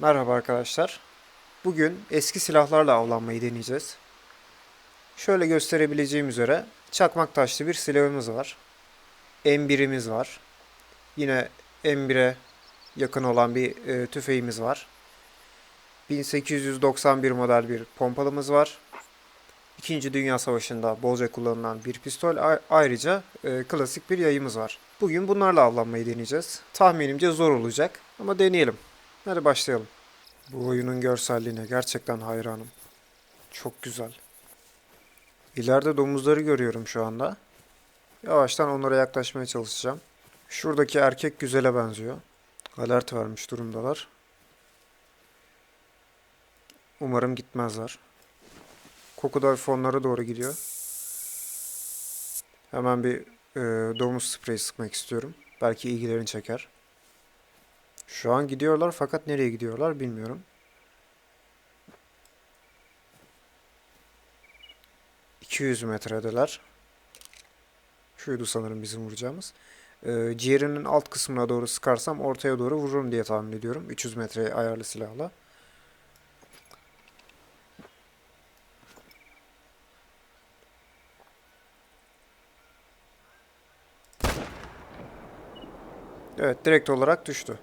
Merhaba arkadaşlar. Bugün eski silahlarla avlanmayı deneyeceğiz. Şöyle gösterebileceğim üzere çakmak taşlı bir silahımız var. M1'imiz var. Yine M1'e yakın olan bir e, tüfeğimiz var. 1891 model bir pompalımız var. İkinci Dünya Savaşı'nda bolca kullanılan bir pistol. Ayrıca e, klasik bir yayımız var. Bugün bunlarla avlanmayı deneyeceğiz. Tahminimce zor olacak ama deneyelim. Hadi başlayalım. Bu oyunun görselliğine gerçekten hayranım. Çok güzel. İleride domuzları görüyorum şu anda. Yavaştan onlara yaklaşmaya çalışacağım. Şuradaki erkek güzele benziyor. Alert vermiş durumdalar. Umarım gitmezler. Koku da fonlara doğru gidiyor. Hemen bir e, domuz spreyi sıkmak istiyorum. Belki ilgilerini çeker. Şu an gidiyorlar fakat nereye gidiyorlar bilmiyorum. ...200 metredeler. Şuydu sanırım bizim vuracağımız. Ee, ciğerinin alt kısmına doğru sıkarsam ortaya doğru vururum diye tahmin ediyorum. 300 metreye ayarlı silahla. Evet direkt olarak düştü.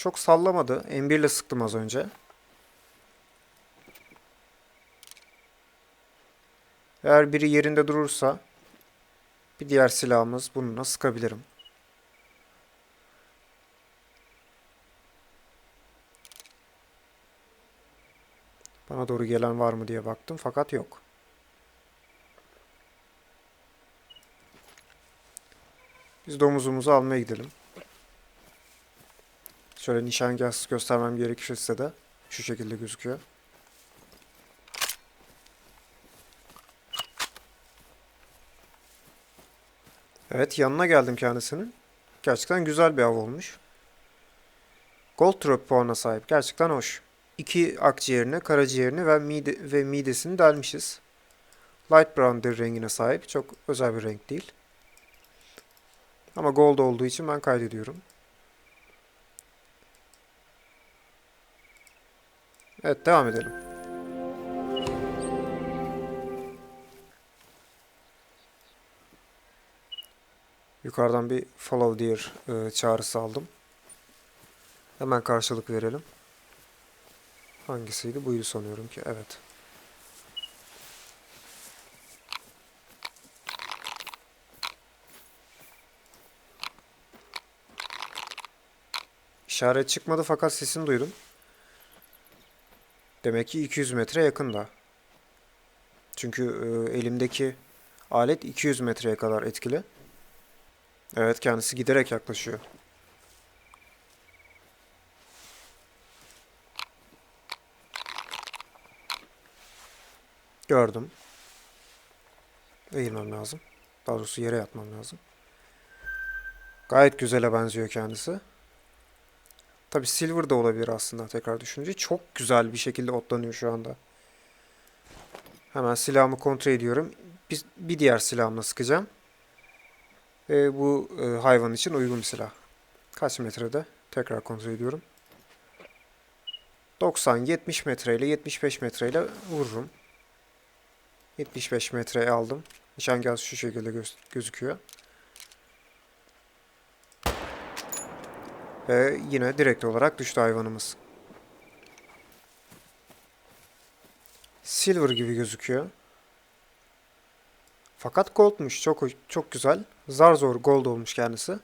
Çok sallamadı. M1 ile sıktım az önce. Eğer biri yerinde durursa bir diğer silahımız bununla sıkabilirim. Bana doğru gelen var mı diye baktım fakat yok. Biz domuzumuzu almaya gidelim. Şöyle nişangahsız göstermem gerekirse de şu şekilde gözüküyor. Evet yanına geldim kendisinin. Gerçekten güzel bir av olmuş. Gold Trop puanına sahip. Gerçekten hoş. İki akciğerini, karaciğerini ve, mide, ve midesini delmişiz. Light brown bir rengine sahip. Çok özel bir renk değil. Ama gold olduğu için ben kaydediyorum. Evet devam edelim. Yukarıdan bir follow deer e, çağrısı aldım. Hemen karşılık verelim. Hangisiydi? Buydu sanıyorum ki. Evet. İşaret çıkmadı fakat sesini duydum. Demek ki 200 metre yakında. Çünkü e, elimdeki alet 200 metreye kadar etkili. Evet kendisi giderek yaklaşıyor. Gördüm. Eğilmem lazım. Daha doğrusu yere yatmam lazım. Gayet güzele benziyor kendisi. Tabi Silver da olabilir aslında tekrar düşününce. Çok güzel bir şekilde otlanıyor şu anda. Hemen silahımı kontrol ediyorum. Bir, bir diğer silahımla sıkacağım. Ve bu e, hayvan için uygun bir silah. Kaç metrede? Tekrar kontrol ediyorum. 90-70 metreyle 75 metreyle vururum. 75 metreye aldım. Nişangah şu şekilde göz gözüküyor. Ve yine direkt olarak düştü hayvanımız. Silver gibi gözüküyor. Fakat goldmuş. Çok çok güzel. Zar zor gold olmuş kendisi.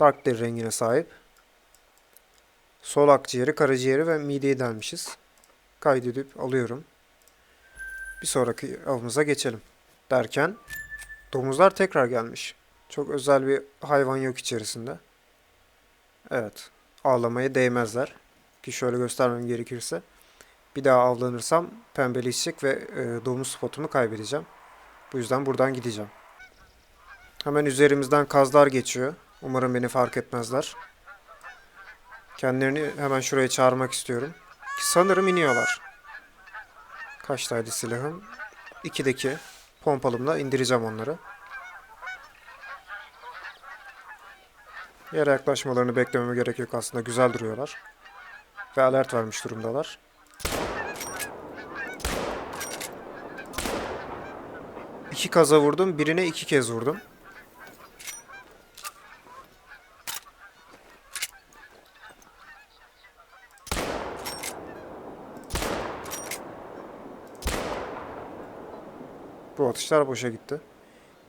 Dark deri rengine sahip. Sol akciğeri, karaciğeri ve mideyi delmişiz. Kaydedip alıyorum. Bir sonraki avımıza geçelim. Derken domuzlar tekrar gelmiş. Çok özel bir hayvan yok içerisinde. Evet. Ağlamaya değmezler. Ki şöyle göstermem gerekirse. Bir daha avlanırsam pembeleşecek ve e, domuz spotumu kaybedeceğim. Bu yüzden buradan gideceğim. Hemen üzerimizden kazlar geçiyor. Umarım beni fark etmezler. Kendilerini hemen şuraya çağırmak istiyorum. Ki sanırım iniyorlar. Kaçtaydı silahım? İkideki pompalımla indireceğim onları. Yere yaklaşmalarını beklememe gerek yok aslında. Güzel duruyorlar. Ve alert vermiş durumdalar. İki kaza vurdum. Birine iki kez vurdum. Bu atışlar boşa gitti.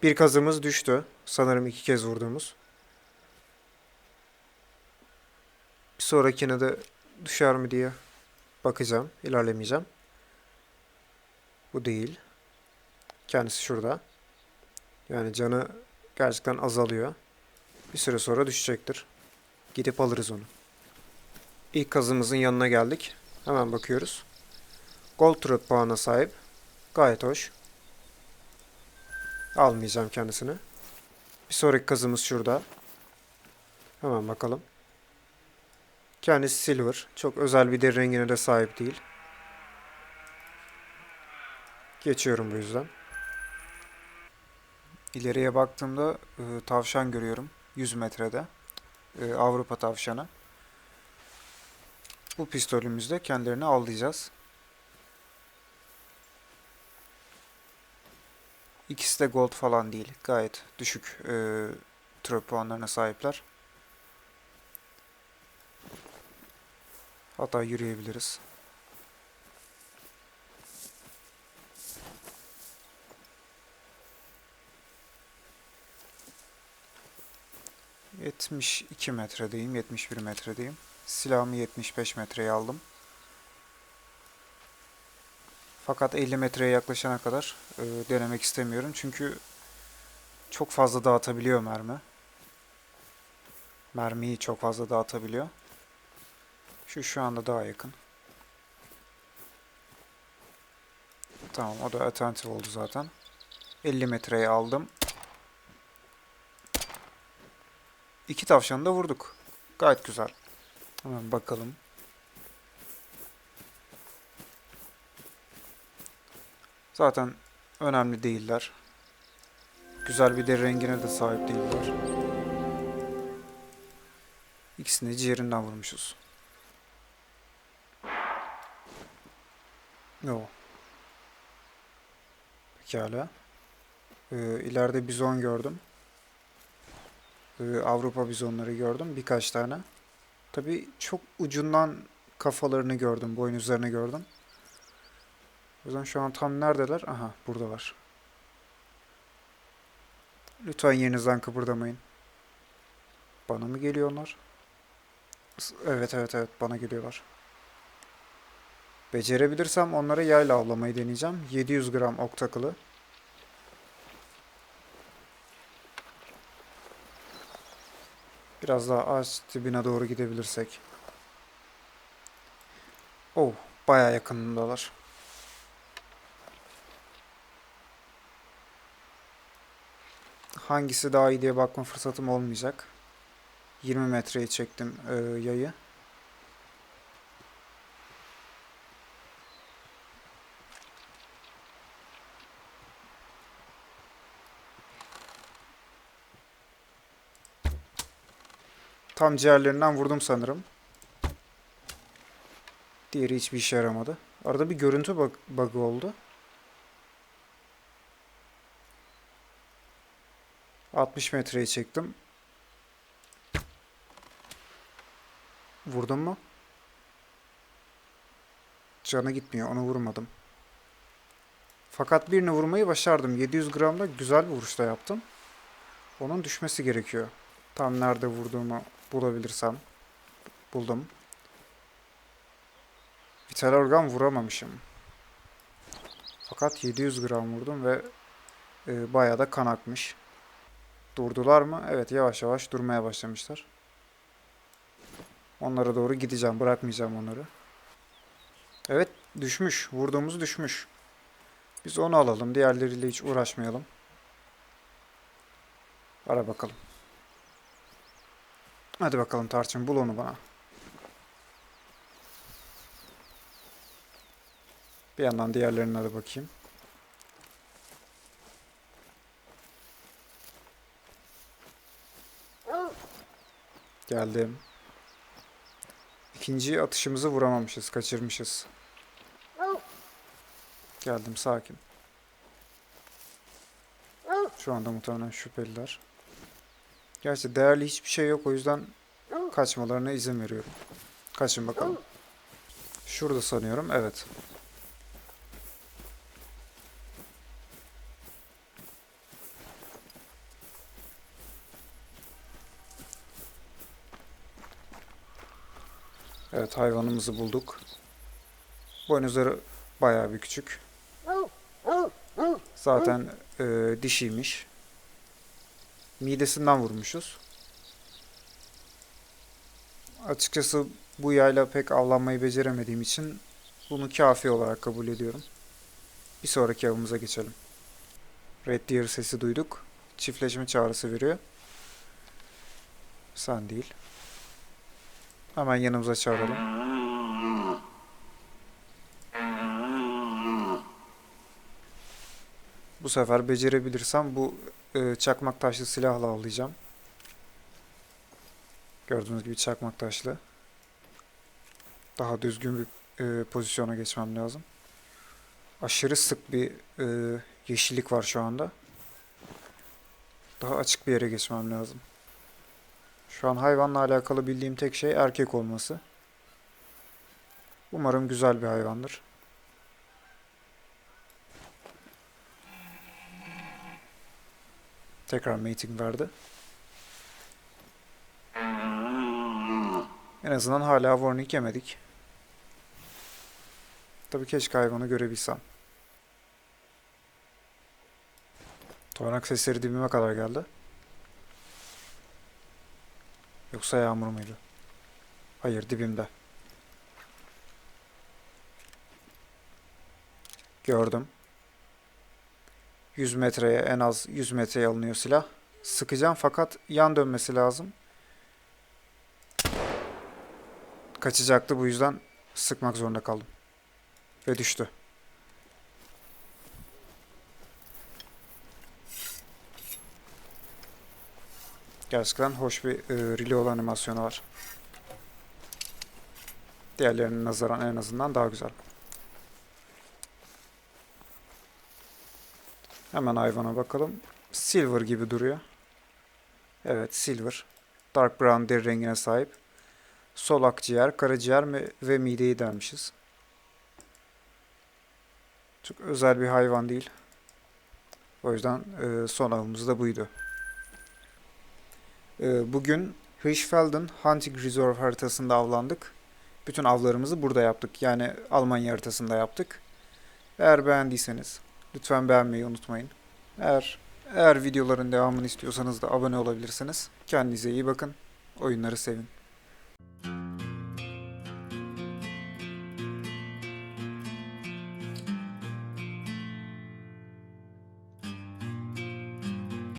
Bir kazımız düştü. Sanırım iki kez vurduğumuz. Sonrakine de düşer mi diye bakacağım. İlerlemeyeceğim. Bu değil. Kendisi şurada. Yani canı gerçekten azalıyor. Bir süre sonra düşecektir. Gidip alırız onu. İlk kazımızın yanına geldik. Hemen bakıyoruz. Gold Truck puanına sahip. Gayet hoş. Almayacağım kendisini. Bir sonraki kazımız şurada. Hemen bakalım. Kendisi silver. Çok özel bir deri rengine de sahip değil. Geçiyorum bu yüzden. İleriye baktığımda e, tavşan görüyorum. 100 metrede. E, Avrupa tavşanı. Bu pistolümüzle kendilerini avlayacağız. İkisi de gold falan değil. Gayet düşük e, trop puanlarına sahipler. Hatta yürüyebiliriz. ...72 metredeyim, 71 metredeyim. Silahımı 75 metreye aldım. Fakat 50 metreye yaklaşana kadar e, denemek istemiyorum. Çünkü çok fazla dağıtabiliyor mermi. Mermiyi çok fazla dağıtabiliyor. Şu şu anda daha yakın. Tamam o da attentive oldu zaten. 50 metreye aldım. İki tavşanı da vurduk. Gayet güzel. Hemen bakalım. Zaten önemli değiller. Güzel bir deri rengine de sahip değiller. İkisini de ciğerinden vurmuşuz. Yo. Pekala. Ee, ileride bizon gördüm. Ee, Avrupa bizonları gördüm. Birkaç tane. Tabii çok ucundan kafalarını gördüm. Boynuzlarını gördüm. O yüzden şu an tam neredeler? Aha buradalar. Lütfen yerinizden kıpırdamayın. Bana mı geliyorlar? Evet evet evet bana geliyorlar. Becerebilirsem onları yayla avlamayı deneyeceğim. 700 gram ok takılı. Biraz daha ağaç dibine doğru gidebilirsek. Oh, bayağı yakınındalar. Hangisi daha iyi diye bakma fırsatım olmayacak. 20 metreye çektim e, yayı. Tam ciğerlerinden vurdum sanırım. Diğeri hiçbir işe yaramadı. Arada bir görüntü bug, bug'ı oldu. 60 metreye çektim. Vurdum mu? Canı gitmiyor. Onu vurmadım. Fakat birini vurmayı başardım. 700 gramda güzel bir vuruşta yaptım. Onun düşmesi gerekiyor. Tam nerede vurduğumu bulabilirsem. Buldum. Vital organ vuramamışım. Fakat 700 gram vurdum ve e, bayağı da kan akmış. Durdular mı? Evet yavaş yavaş durmaya başlamışlar. Onlara doğru gideceğim. Bırakmayacağım onları. Evet düşmüş. Vurduğumuz düşmüş. Biz onu alalım. Diğerleriyle hiç uğraşmayalım. Ara bakalım. Hadi bakalım Tarçın bul onu bana. Bir yandan diğerlerine de bakayım. Geldim. İkinci atışımızı vuramamışız, kaçırmışız. Geldim sakin. Şu anda muhtemelen şüpheliler. Gerçi değerli hiçbir şey yok o yüzden kaçmalarına izin veriyorum. Kaçın bakalım. Şurada sanıyorum. Evet. Evet hayvanımızı bulduk. Boynuzları bayağı bir küçük. Zaten e, dişiymiş. Midesinden vurmuşuz. Açıkçası bu yayla pek avlanmayı beceremediğim için bunu kafi olarak kabul ediyorum. Bir sonraki avımıza geçelim. Red Deer sesi duyduk. Çiftleşme çağrısı veriyor. Sen değil. Hemen yanımıza çağıralım. Bu sefer becerebilirsem bu e, çakmak taşlı silahla avlayacağım. Gördüğünüz gibi çakmak taşlı. Daha düzgün bir e, pozisyona geçmem lazım. Aşırı sık bir e, yeşillik var şu anda. Daha açık bir yere geçmem lazım. Şu an hayvanla alakalı bildiğim tek şey erkek olması. Umarım güzel bir hayvandır. Tekrar mating verdi. En azından hala warning yemedik. Tabii keşke hayvanı görebilsem. Toynak sesleri dibime kadar geldi. Yoksa yağmur muydu? Hayır dibimde. Gördüm. 100 metreye en az 100 metreye alınıyor silah. Sıkacağım fakat yan dönmesi lazım. Kaçacaktı bu yüzden sıkmak zorunda kaldım. Ve düştü. Gerçekten hoş bir e, reload animasyonu var. Diğerlerinin nazaran en azından daha güzel. Hemen hayvana bakalım. Silver gibi duruyor. Evet silver. Dark brown deri rengine sahip. Sol akciğer, karaciğer ve- mideyi delmişiz. Çok özel bir hayvan değil. O yüzden e, son avımız da buydu. E, bugün Hirschfelden Hunting Reserve haritasında avlandık. Bütün avlarımızı burada yaptık. Yani Almanya haritasında yaptık. Eğer beğendiyseniz lütfen beğenmeyi unutmayın. Eğer eğer videoların devamını istiyorsanız da abone olabilirsiniz. Kendinize iyi bakın. Oyunları sevin.